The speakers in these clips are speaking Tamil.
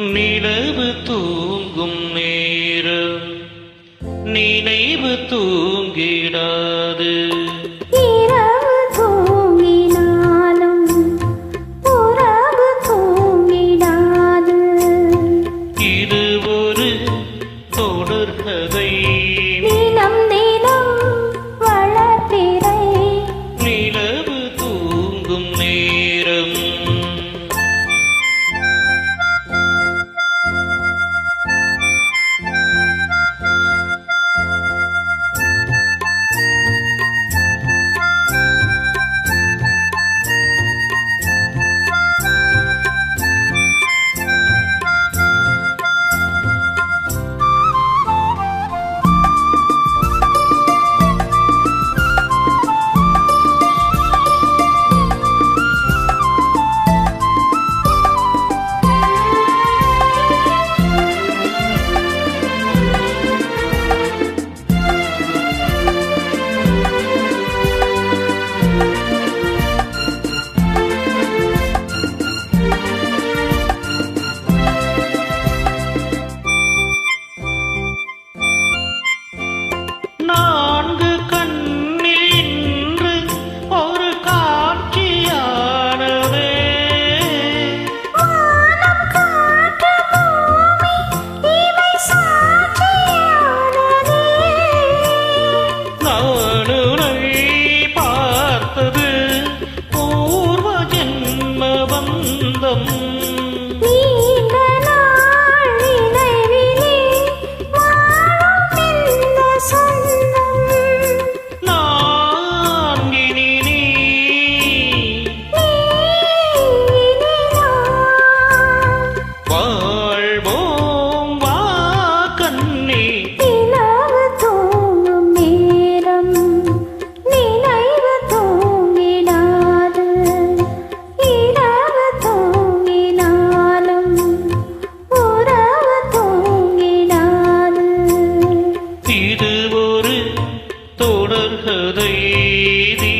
நிலவு தூங்கும் நேரம். நினைவு தூங்கிடாது. இரவு தூங்கினாலும் உறவு தூங்கிடாது. இது தொடர்கதை நிலம் हृदय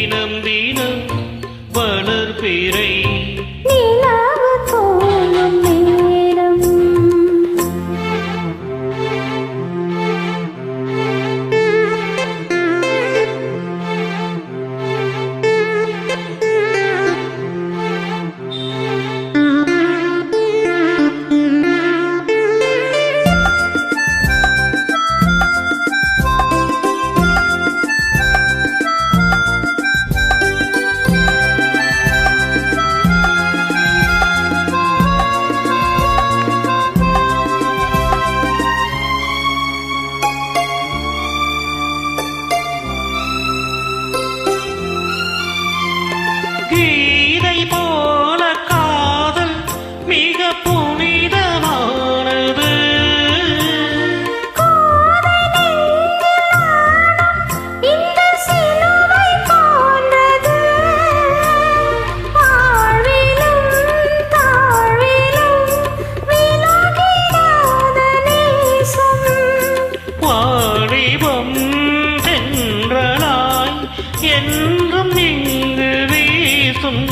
என்றும் இங்கு வீசும்.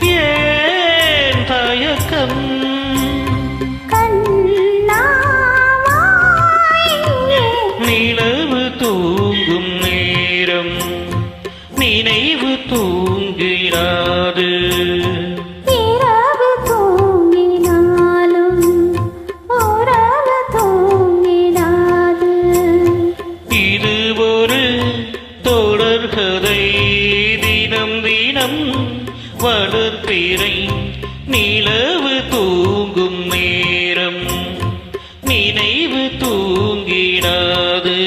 ஏன் தயக்கம்? இடம் வளர்பிறை நிலவு தூங்கும் நேரம் நினைவு தூங்கிடாது.